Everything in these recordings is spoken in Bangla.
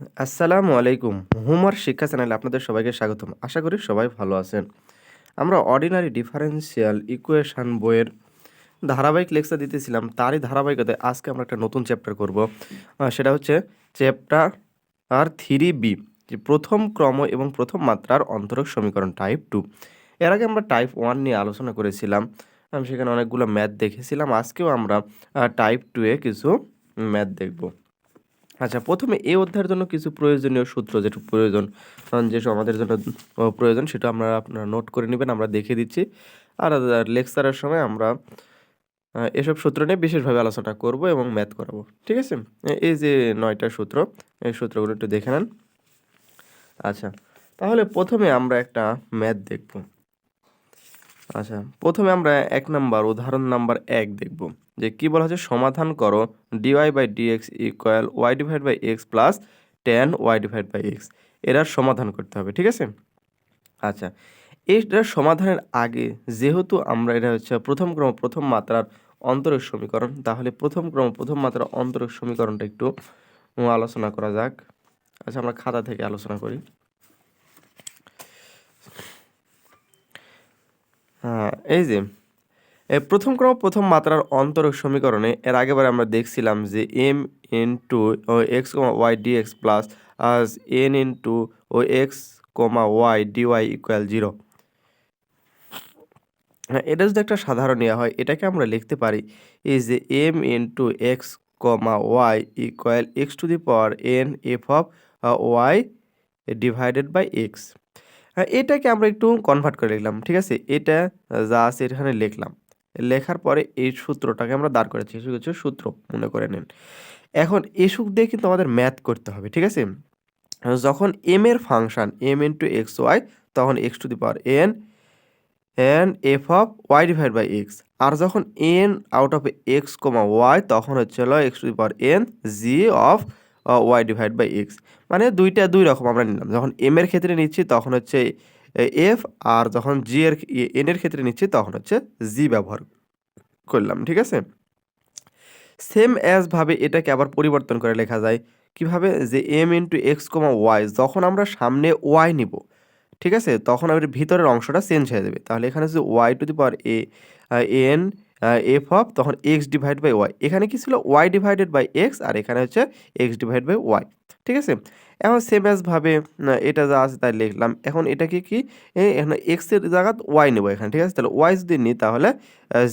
আসসালামু আলাইকুম। হোমওয়ার্ক শিক্ষা চ্যানেলে আপনাদের সবাইকে স্বাগতম। আশা করি সবাই ভালো আছেন। আমরা অর্ডিনারি ডিফারেন্সিয়াল ইকুয়েশন বইয়ের ধারাবাহিক লেকচার দিতেছিলাম। তারই ধারাবাহিকতায় আজকে আমরা একটা নতুন চ্যাপ্টার করব। সেটা হচ্ছে চ্যাপ্টার আর থ্রি বি, যে প্রথম ক্রম এবং প্রথম মাত্রার অন্তরক সমীকরণ টাইপ টু। এর আগে আমরা টাইপ ওয়ান নিয়ে আলোচনা করেছিলাম। আমি সেখানে অনেকগুলো ম্যাথ দেখেছিলাম। আজকেও আমরা টাইপ টুয়ে কিছু ম্যাথ দেখব। আচ্ছা প্রথমে এই অধ্যায়ের জন্য কিছু প্রয়োজনীয় সূত্র যেটু প্রয়োজন যেসব আমাদের জন্য প্রয়োজন, সেটা আমরা আপনারা নোট করে নেবেন, আমরা দেখে দিচ্ছি। আর লেকচারের সময় আমরা এসব সূত্র নিয়ে বিশেষভাবে আলোচনা করব এবং ম্যাথ করাবো, ঠিক আছে? এই যে নয়টা সূত্র, এই সূত্রগুলো একটু দেখে নেন। আচ্ছা তাহলে প্রথমে আমরা একটা ম্যাথ দেখব। আচ্ছা প্রথমে আমরা এক নাম্বার উদাহরণ নাম্বার এক দেখব, যে কি বলা হচ্ছে? সমাধান করো d y by d x equal y divide by x plus ten y divide by x এটার সমাধান করতে হবে, ঠিক আছে? আচ্ছা এইটার সমাধানের আগে যেহেতু আমরা এটা হচ্ছে প্রথম ক্রম, প্রথম মাত্রার অন্তরক সমীকরণ, তাহলে প্রথম ক্রম, প্রথম মাত্রার অন্তরক সমীকরণটা একটু আলোচনা করা যাক। আচ্ছা আমরা খাতা থেকে আলোচনা করি। হ্যাঁ এই যে প্রথম ক্রম, প্রথম মাত্রার অন্তরক সমীকরণে এর আগেবার আমরা দেখছিলাম যে M into O x comma y d x plus N into O x comma y d y equal zero এটা যদি একটা সাধারণ ইয়ে হয়, এটাকে আমরা লিখতে পারি ইজ যে M into x comma y equal x to the power n f of y divided by x এটাকে আমরা একটু কনভার্ট করে লিখলাম, ঠিক আছে? এটা যা আছে এখানে লিখলাম। লেখার পরে এই সূত্রটাকে আমরা দাঁড় করেছি হচ্ছে সূত্র, মনে করে নেন। এখন এই সুখ দিয়ে কিন্তু আমাদের ম্যাথ করতে হবে, ঠিক আছে? যখন এম এর function M into x y তখন x to the power n n f of y divide by x আর যখন N out of x comma y তখন হচ্ছে হলো x to the power n g of y divide by x মানে দুইটা দুই রকম আমরা নিলাম। যখন এম এর ক্ষেত্রে নিচ্ছি, তখন হচ্ছে এফ আর যখন জি এর এন এর ক্ষেত্রে নিচ্ছি, তখন হচ্ছে জি ব্যবহার করলাম, ঠিক আছে? সেম অ্যাজ ভাবে এটাকে আবার পরিবর্তন করে লেখা যায়। কীভাবে? যে M into x comma y যখন আমরা সামনে ওয়াই নিব, ঠিক আছে? তখন আমাদের ভিতরের অংশটা চেঞ্জ হয়ে যাবে। তাহলে এখানে যদি y to the power a n f of তখন এক্স ডিভাইড বাই ওয়াই এখানে কি ছিল? ওয়াই ডিভাইডেড বাই এক্স আর এখানে হচ্ছে এক্স ডিভাইড বাই ওয়াই ঠিক আছে? এখন সেম ভাবে এটা যা আছে তাই লিখলাম। এখন এটাকে কি? এখানে এক্সের জায়গা ওয়াই নেব এখানে। ঠিক আছে? তাহলে ওয়াই যদি নিই তাহলে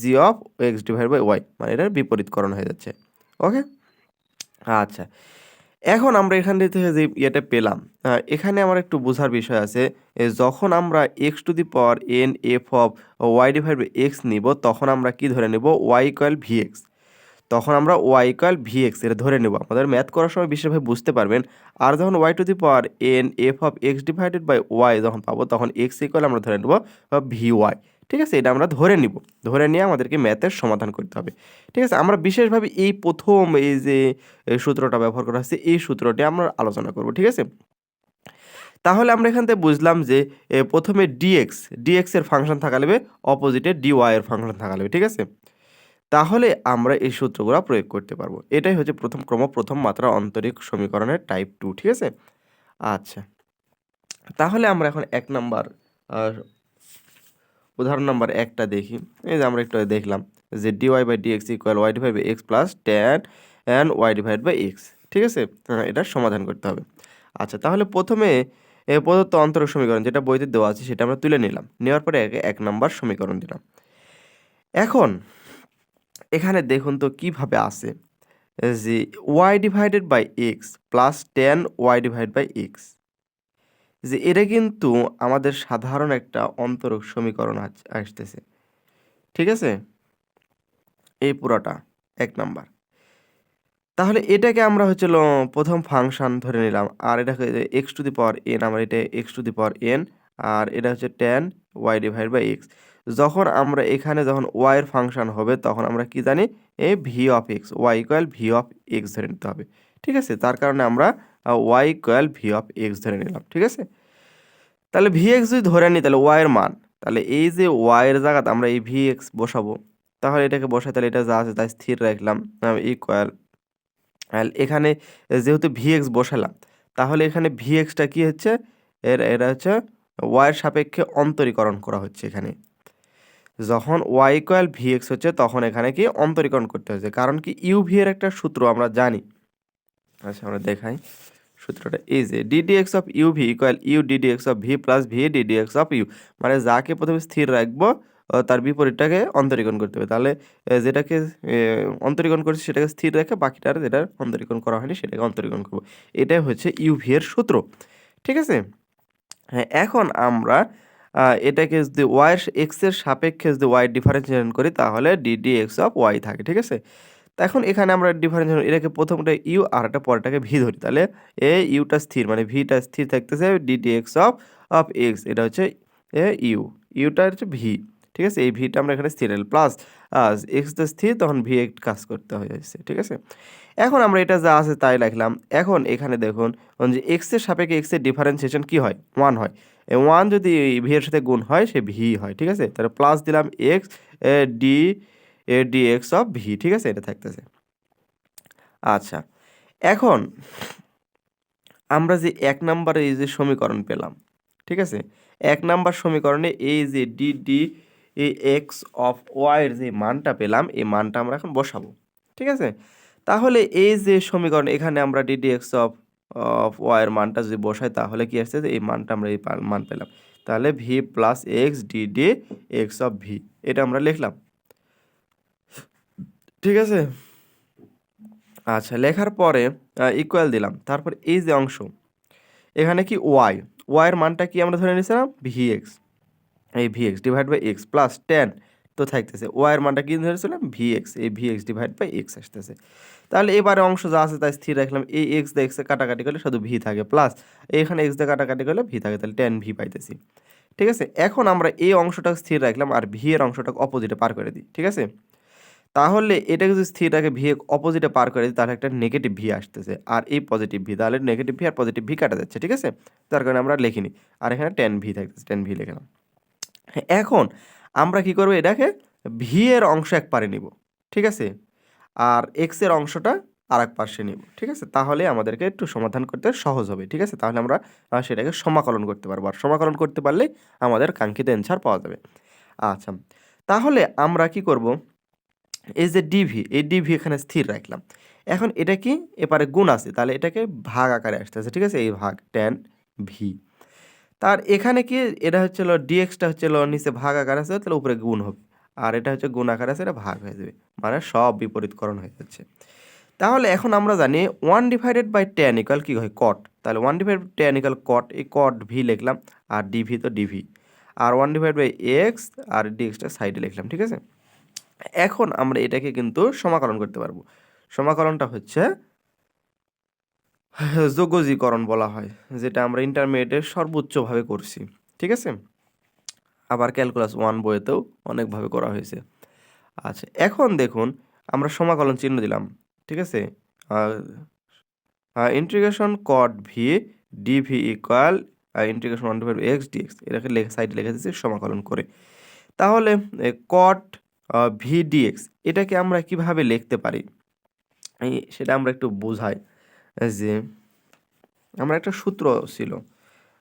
g of x divide by y মানে এটার বিপরীতকরণ হয়ে যাচ্ছে। ওকে আচ্ছা। এখন আমরা এখান থেকে যে ইয়েটা পেলাম এখানে আমার একটু বোঝার বিষয় আছে যখন আমরা x to the power n f of y divide x নিব, তখন আমরা কি ধরে নেব? ওয়াই ইকুয়াল ভি এক্স তখন আমরা ওয়াই ইকুয়াল ভি এক্স এটা ধরে নেব। আমাদের ম্যাথ করার সময় বিশেষভাবে বুঝতে পারবেন, আর যখন y to the power n f of x divided by y যখন পাবো, তখন এক্স ইকুয়াল আমরা ধরে নেব ভি ওয়াই ঠিক আছে? এটা আমরা ধরে নিব। ধরে নিয়ে আমাদেরকে ম্যাথের সমাধান করতে হবে। ঠিক আছে? আমরা বিশেষভাবে এই প্রথম এই যে সূত্রটা ব্যবহার করা হচ্ছে, এই সূত্রটি আমরা আলোচনা করব, ঠিক আছে? তাহলে আমরা এখান থেকে বুঝলাম যে প্রথমে ডিএক্স ডিএক্স এর ফাংশন থাকা লাগবে অপোজিটে ডিওয়াই এর ফাংশন থাকা লাগবে, ঠিক আছে? তাহলে আমরা এই সূত্রগুলো প্রয়োগ করতে পারব। এটাই হচ্ছে প্রথম ক্রম, প্রথম মাত্রা আন্তরিক সমীকরণের টাইপ টু ঠিক আছে? আচ্ছা। তাহলে আমরা এখন এক নাম্বার উদাহরণ নাম্বার একটা দেখি। এই যে আমরা একটু দেখলাম যে d y by d x equal y divide by x plus ten and y divide by x ঠিক আছে? হ্যাঁ, এটার সমাধান করতে হবে। আচ্ছা তাহলে প্রথমে প্রদত্ত অন্তরক সমীকরণ যেটা বইতে দেওয়া আছে সেটা আমরা তুলে নিলাম। নেওয়ার পরে একে এক নাম্বার সমীকরণ দিলাম। এখন এখানে দেখুন তো কীভাবে আসে যে y divided by x plus ten y divide by x যে এটা কিন্তু আমাদের সাধারণ একটা অন্তরক সমীকরণ আস- আসতেছে। ঠিক আছে? এই পুরোটা, এক নাম্বার। তাহলে এটাকে আমরা হচ্ছিল প্রথম ফাংশন ধরে নিলাম। আর এটাকে x to the power n আমার এটা x to the power n আর এটা হচ্ছে ten y divide by x যখন আমরা এখানে যখন ওয়াইয়ের ফাংশন হবে, তখন আমরা কি জানি? এ v of x y equal v of x ধরে নিতে হবে। ঠিক আছে? তার কারণে আমরা y equal v of x ধরে নিলাম। ঠিক আছে? তাহলে ভি এক্স যদি ধরে নিই, তাহলে ওয়াইয়ের মান। তাহলে এই যে ওয়াইয়ের জায়গাতে আমরা এই ভি এক্স বসাবো, তাহলে এটাকে বসাই, তাহলে এটা যা আছে তাই স্থির রাখলাম ইকুয়াল এখানে যেহেতু ভি এক্স বসালাম, তাহলে এখানে ভি এক্সটা কী হচ্ছে? এর, এটা হচ্ছে ওয়াইয়ের সাপেক্ষে অন্তরীকরণ করা হচ্ছে এখানে। যখন ওয়াই ইকুয়াল ভি এক্স হচ্ছে, তখন এখানে কি? অন্তরীকরণ করতে হচ্ছে। কারণ কি ইউ ভি এর একটা সূত্র আমরা জানি। আচ্ছা আমরা দেখাই। সূত্রটা এই যে d d x of u v equal u d d x of v plus v d d x of u মানে যাকে প্রথমে স্থির রাখব তার বিপরীতটাকে অন্তরীকরণ করতে হবে। তাহলে যেটাকে অন্তরীকরণ করছি সেটাকে স্থির রেখে বাকিটার যেটা অন্তরীকরণ করা হয়নি সেটাকে অন্তরীকরণ করব। এটাই হচ্ছে ইউ ভি এর সূত্র। ঠিক আছে? হ্যাঁ এখন আমরা এটাকে যদি ওয়াই এক্সের সাপেক্ষে যদি ওয়াই ডিফারেন্সিয়েশন করি, তাহলে ডিডি এক্স অফ ওয়াই থাকে। ঠিক আছে? তা এখন এখানে আমরা ডিফারেন্সিয়েশন এটাকে প্রথমটা ইউ আর একটা পরেরটাকে ভি ধরি। তাহলে এ ইউটা স্থির মানে ভিটা স্থির থাকতেছে d d x of of x এটা হচ্ছে এ ইউ ইউটা হচ্ছে ভি ঠিক আছে? এই ভিটা আমরা এখানে স্থির প্লাস এক্স তো স্থির, তখন ভি এক কাজ করতে হয়ে যাচ্ছে ঠিক আছে? এখন আমরা এটা যা আছে তাই লিখলাম। এখন এখানে দেখুন যে এক্সের সাপেক্ষে এক্সের ডিফারেন্সিয়েশন কি হয়? ওয়ান হয়। ওয়ান যদি ভি এর সাথে গুণ হয়, সে ভি হয়, ঠিক আছে? তাহলে প্লাস দিলাম x d A d x of v ঠিক আছে? এটা থাকতেছে। আচ্ছা এখন আমরা যে এক নাম্বারে এই যে সমীকরণ পেলাম, ঠিক আছে? এক নাম্বার সমীকরণে এই যে ডি ডি এক্স অফ ওয়াইয়ের যে মানটা পেলাম, এই মানটা আমরা এখন বসাবো, ঠিক আছে? তাহলে এই যে সমীকরণ, এখানে আমরা ডিডি এক্স অফ অফ ওয়াইয়ের মানটা যদি বসাই, তাহলে কি আসছে? যে এই মানটা আমরা এই মান পেলাম। তাহলে v plus x d d x of v এটা আমরা লিখলাম। ঠিক আছে? আচ্ছা লেখার পরে ইকুয়াল দিলাম। তারপর এই যে অংশ, এখানে কি ওয়াই ওয়াইয়ের মানটা কি আমরা ধরে নিয়েছিলাম? ভি এক্স এই v x divide by x plus ten তো থাকতেছে। ওয়াইয়ের মানটা কি ধরেছিলাম ভি এক্স এই v x divide by x আসতেছে। তাহলে এবারে অংশ যা আছে তাই স্থির রাখলাম। এই এক্স দিয়ে এক্সে কাটাকাটি করলে শুধু ভি থাকে প্লাস এখানে এক্স দিয়ে কাটাকাটি করলে ভি থাকে, তাহলে টেন ভি পাইতেছি। ঠিক আছে? এখন আমরা এই অংশটা স্থির রাখলাম আর ভি এর অংশটাকে অপোজিটে পার করে দিই। ঠিক আছে? তাহলে এটাকে যদি স্থির রাখে ভি অপোজিটে পার করে তাহলে একটা নেগেটিভ ভি আসতেছে। আর এই পজিটিভ ভি তাহলে নেগেটিভ ভি আর পজিটিভ ভি কাটা যাচ্ছে, ঠিক আছে? তার কারণে আমরা লিখিনি আর এখানে টেন ভি থাকতেছে টেন ভি লিখলাম এখন আমরা কি করব এটাকে? ভি এর অংশ এক পারে নিব, ঠিক আছে? আর এক্সের অংশটা আর এক পাশে নিব, ঠিক আছে? তাহলে আমাদেরকে একটু সমাধান করতে সহজ হবে, ঠিক আছে? তাহলে আমরা সেটাকে সমাকলন করতে পারব। আর সমাকলন করতে পারলে আমাদের কাঙ্ক্ষিত অ্যান্সার পাওয়া যাবে। আচ্ছা তাহলে আমরা কি করব? এই যে ডিভি এই ডিভি এখানে স্থির রাখলাম। এখন এটা কি? এপারে গুণ আছে, তাহলে এটাকে ভাগ আকারে আসতেছে ঠিক আছে? এই ভাগ টেন ভি তার এখানে কি? এটা হচ্ছে ডিএক্সটা হচ্ছে ল নিচে ভাগ আকার আছে, তাহলে উপরে গুণ হবে। আর এটা হচ্ছে গুণ আকার আছে, এটা ভাগ হয়ে যাবে। মানে সব বিপরীতকরণ হয়ে যাচ্ছে। তাহলে এখন আমরা জানি one divided by ten equal কী হয়? কট তাহলে one divide ten equal cot এই কট ভি লিখলাম, আর ডিভি তো ডিভি আর ওয়ান ডিভাইড বাই এক্স আর ডিএক্সটা সাইডে লিখলাম, ঠিক আছে? এখন আমরা এটাকে কিন্তু সমাকলন করতে পারব। সমাকলনটা হচ্ছে যোগজীকরণ বলা হয়, যেটা আমরা ইন্টারমিডিয়েটে সর্বোচ্চভাবে করছি, ঠিক আছে? আবার ক্যালকুলাস ওয়ান বইয়েতেও অনেকভাবে করা হয়েছে। আচ্ছা এখন দেখুন, আমরা সমাকলন চিহ্ন দিলাম, ঠিক আছে? Integration cot v d v equal integration one divide x d x এটাকে লেখা সাইডে লিখে দিচ্ছি সমাকলন করে। তাহলে কট ভি ডিএক্স এটাকে আমরা কীভাবে লিখতে পারি? সেটা আমরা একটু বোঝাই, যে আমরা একটা সূত্র ছিল,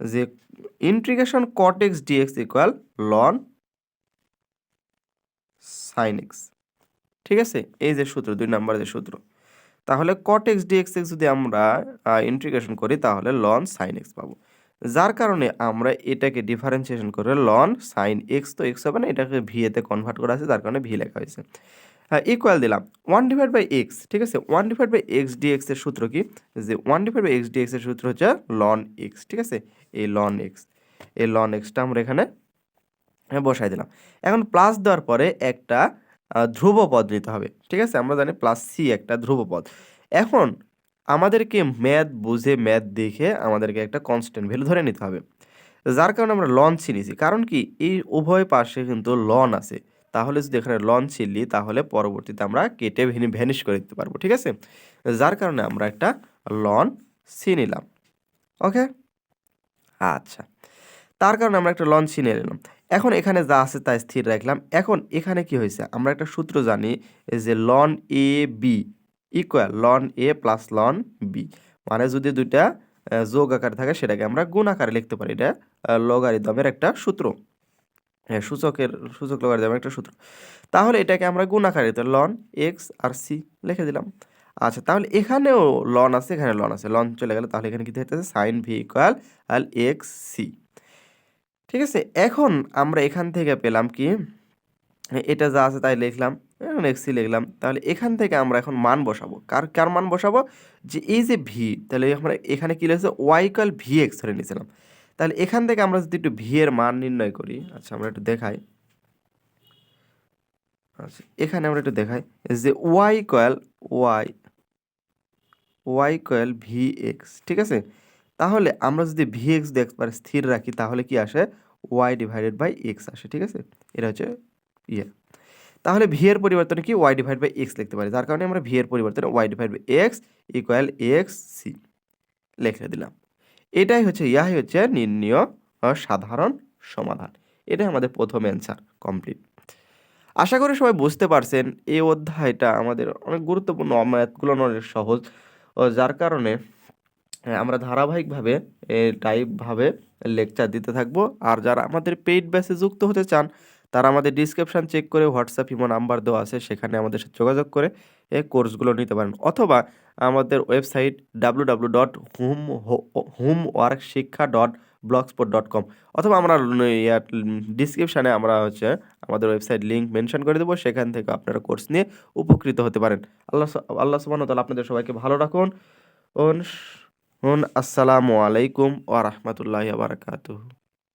যে integration cot x d x equal ln sine x ঠিক আছে? এই যে সূত্র, দুই নাম্বার যে সূত্র। তাহলে কট এক্স ডিএক্স এক্স যদি আমরা ইন্টিগ্রেশন করি, তাহলে লন সাইন এক্স পাবো। যার কারণে আমরা এটাকে ডিফারেন্সিয়েশন করে লন সাইন এক্স তো এক্স হবে না, এটাকে ভি এতে কনভার্ট করা আছে, যার কারণে ভি লেখা হয়েছে। হ্যাঁ ইকুয়াল দিলাম। ওয়ান ডিভাইড বাই এক্স ঠিক আছে? One divide by x dx এর সূত্র কি? যে one divide by x dx এর সূত্র হচ্ছে লন এক্স ঠিক আছে? এই লন এক্স এই লন এক্সটা আমরা এখানে হ্যাঁ বসাই দিলাম। এখন প্লাস দেওয়ার পরে একটা ধ্রুব পদ নিতে হবে, ঠিক আছে? আমরা জানি প্লাস সি একটা ধ্রুবপদ এখন আমাদেরকে ম্যাথ বুঝে ম্যাথ দেখে আমাদেরকে একটা কনস্ট্যান্ট ভ্যালু ধরে নিতে হবে। যার কারণে আমরা লন ছিনিয়েছি কারণ কি? এই উভয় পাশে কিন্তু লন আছে। তাহলে যদি এখানে লন ছিলি তাহলে পরবর্তীতে আমরা কেটে ভেনি ভ্যানিশ করে দিতে পারব, ঠিক আছে? যার কারণে আমরা একটা লন সি নিলাম। ওকে আচ্ছা। তার কারণে আমরা একটা লন সি নিলাম। এখন এখানে যা আছে তা স্থির রাখলাম। এখন এখানে কি হয়েছে? আমরা একটা সূত্র জানি যে ln a b equal ln a plus ln b মানে যদি দুইটা যোগ আকারে থাকে, সেটাকে আমরা গুণ আকারে লিখতে পারি। এটা লগারিদমের একটা সূত্র। হ্যাঁ সূচকের, সূচক লগারিদমের একটা সূত্র। তাহলে এটাকে আমরা গুণ আকারে লন এক্স আর সি লিখে দিলাম। আচ্ছা তাহলে এখানেও লন আছে, এখানে লন আছে। লন চলে গেলে তাহলে এখানে কি হইতেছে সাইন ভি ইকুয়াল আল এক্স সি ঠিক আছে? এখন আমরা এখান থেকে পেলাম কি? এটা যা আছে তাই লিখলাম। এখন সি লিখলাম। তাহলে এখান থেকে আমরা এখন মান বসাবো। কার কার মান বসাবো? যে এই যে ভি তাহলে আমরা এখানে কী লিখেছে? ওয়াই ইকুয়াল ভি এক্স ধরে নিয়েছিলাম। তাহলে এখান থেকে আমরা যদি একটু ভি এর মান নির্ণয় করি আচ্ছা আমরা একটু দেখাই। আচ্ছা এখানে আমরা একটু দেখাই। যে y equal y y equal v x ঠিক আছে? তাহলে আমরা যদি ভি এক্স একবার স্থির রাখি, তাহলে কি আসে? ওয়াই ডিভাইডেড বাই এক্স আসে, ঠিক আছে? এটা হচ্ছে ইয়ে। তাহলে ভি এর পরিবর্তনে কি ওয়াই ডিভাইড বাই এক্স লিখতে পারি? যার কারণে আমরা ভি এর পরিবর্তনে y divide by x equal x c লিখে দিলাম। এটাই হচ্ছে, ইয়াই হচ্ছে নির্ণয় সাধারণ সমাধান। এটাই আমাদের প্রথম অ্যান্সার কমপ্লিট আশা করি সবাই বুঝতে পারছেন, এই অধ্যায়টা আমাদের অনেক গুরুত্বপূর্ণ ম্যাথগুলো অনেক সহজ। যার কারণে আমরা ধারাবাহিকভাবে টাইপভাবে লেকচার দিতে থাকব। আর যারা আমাদের পেইড ব্যাচে যুক্ত হতে চান তারা আমাদের ডিসক্রিপশান চেক করে হোয়াটসঅ্যাপ ইমো নাম্বার দেওয়া আছে, সেখানে আমাদের সাথে যোগাযোগ করে এই কোর্সগুলো নিতে পারেন। অথবা আমাদের website W W dot hmm hmm work Shiksha dot blogspot dot com অথবা আমরা ডিসক্রিপশানে আমরা হচ্ছে আমাদের ওয়েবসাইট লিঙ্ক মেনশন করে দেবো, সেখান থেকে আপনারা কোর্স নিয়ে উপকৃত হতে পারেন। আল্লাহ আল্লাহ সুবহানাহু ওয়া তাআলা আপনাদের সবাইকে ভালো রাখুন। আসসালামু আলাইকুম ওয়া বারাকাতুহু।